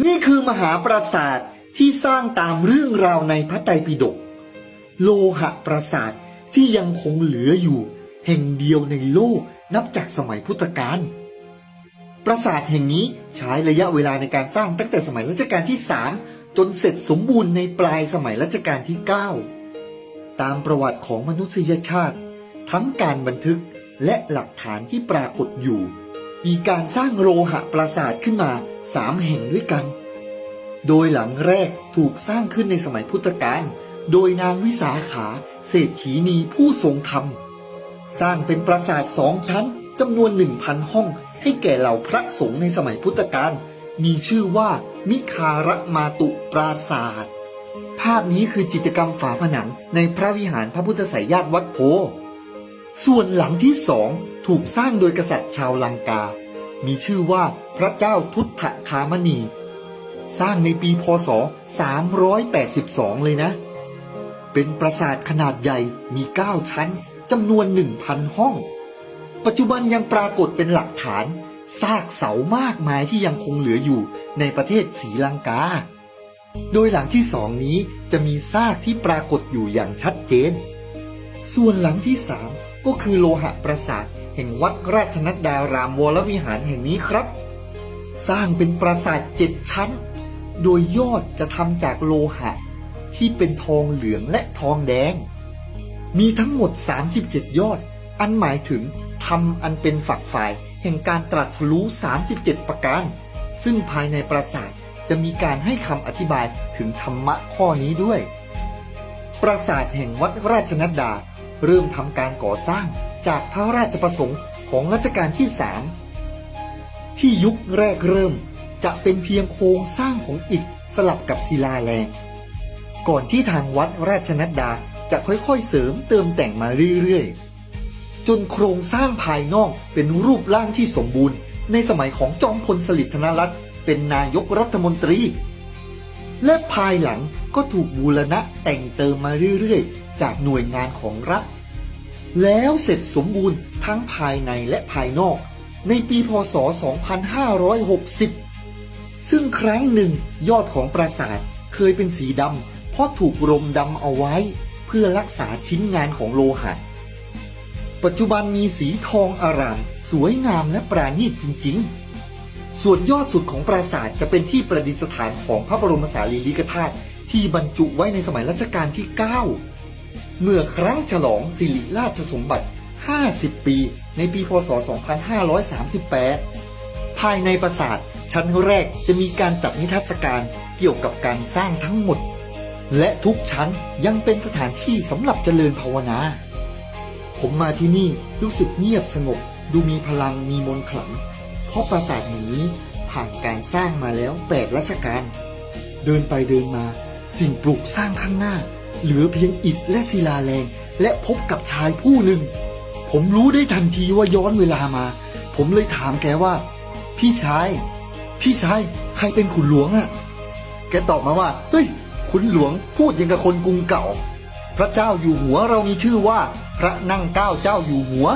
นี่คือมหาปราสาทที่สร้างตามเรื่องราวในพระไตรปิฎก โลหะปราสาทที่ยังคงเหลืออยู่ แห่งเดียวในโลกนับจากสมัยพุทธกาล ปราสาทแห่งนี้ใช้ระยะเวลาในการสร้างตั้งแต่สมัยรัชกาลที่ 3 จนเสร็จสมบูรณ์ในปลายสมัยรัชกาลที่ 9 ตามประวัติของมนุษยชาติ ทั้งการบันทึกและหลักฐานที่ปรากฏอยู่ มีการสร้างโลหะปราสาทขึ้นมา สามแห่งด้วยกัน โดยหลังแรกถูกสร้างขึ้นในสมัยพุทธกาลโดยนางวิสาขาเศรษฐีนีผู้ทรงธรรม สร้างเป็นปราสาทสองชั้นจำนวนหนึ่งพันห้อง ให้แก่เหล่าพระสงฆ์ในสมัยพุทธกาลมีชื่อว่ามิคารมาตุปราสาท ภาพนี้คือจิตรกรรมฝาผนังในพระวิหารพระพุทธไสยญาติวัดโพ ส่วนหลังที่สองถูกสร้างโดยกษัตริย์ชาวลังกา มีชื่อว่าพระเจ้าทุตถคามณี สร้างในปีพศ 382 เลยนะ เป็นปราสาทขนาดใหญ่มี 9 ชั้นจำนวน 1,000 ห้อง ปัจจุบันยังปรากฏเป็นหลักฐานซากเสามากมายที่ยังคงเหลืออยู่ในประเทศศรีลังกา โดยหลังที่สองนี้จะมีซากที่ปรากฏอยู่อย่างชัดเจน ส่วนหลังที่สามก็คือโลหะปราสาทแห่งวัดราชนัดดารามวรวิหารแห่งนี้ครับ สร้างเป็นปราสาทเจ็ดชั้น โดยยอดจะทำจากโลหะ ที่เป็นทองเหลืองและทองแดง มีทั้งหมด 37 ยอด อันหมายถึงทำอันเป็นฝักฝ่ายแห่งการตรัสรู้ 37 ประการ ซึ่งภายในปราสาทจะมีการให้คำอธิบายถึงธรรมะข้อนี้ด้วย ปราสาทแห่งวัดราชนัดดา เริ่มทำการก่อสร้างจากพระราชประสงค์ของรัชกาลที่สามที่ยุคแรกเริ่มจะเป็นเพียงโครงสร้างของอิฐสลับกับศิลาแรงก่อนที่ทางวัดราชนัดดาจะค่อยๆเสริมเติมแต่งมาเรื่อยๆ จนโครงสร้างภายนอกเป็นรูปร่างที่สมบูรณ์ ในสมัยของจอมพลสฤษดิ์ธนรัตน์เป็นนายกรัฐมนตรี และภายหลังก็ถูกบูรณะแต่งเติมมาเรื่อยๆ จากหน่วยงานของรัฐ แล้วเสร็จสมบูรณ์ทั้งภายในและภายนอก ในปีพศ 2560 ซึ่งครั้งหนึ่งยอดของปราสาทเคยเป็นสีดำเพราะถูกรมดำเอาไว้ เพื่อรักษาชิ้นงานของโลหะ ปัจจุบันมีสีทองอาราม สวยงามและปราณีตจริงๆ ส่วนยอดสุดของปราสาทจะเป็นที่ประดิษฐานของพระบรมสารีริกธาตุที่บรรจุไว้ในสมัยรัชกาลที่ 9 เมื่อครั้งฉลองสิริราชสมบัติ 50 ปี ในปี พศ 2538 ภายในปราสาทชั้นแรกจะมีการจัดนิทรรศการเกี่ยวกับการสร้างทั้งหมด และทุกชั้นยังเป็นสถานที่สำหรับเจริญภาวนา ผมมาที่นี่รู้สึกเงียบสงบ ดูมีพลังมีมนต์ขลัง เพราะปราสาทแห่งนี้ผ่านการสร้างมาแล้วแปดรัชกาลเดินไปเดินมาสิ่งปลูกสร้างข้างหน้า เหลือเพียงอิฐและศิลาแรง และพบกับชายผู้หนึ่ง ผมรู้ได้ทันทีว่าย้อนเวลามา ผมเลยถามแกว่า พี่ชาย พี่ชายใครเป็นขุนหลวงอะแกตอบมาว่า เฮ้ย ขุนหลวงพูดยังกับคนกรุงเก่า พระเจ้าอยู่หัวเรามีชื่อว่า พระนั่งเก้าเจ้าอยู่หัว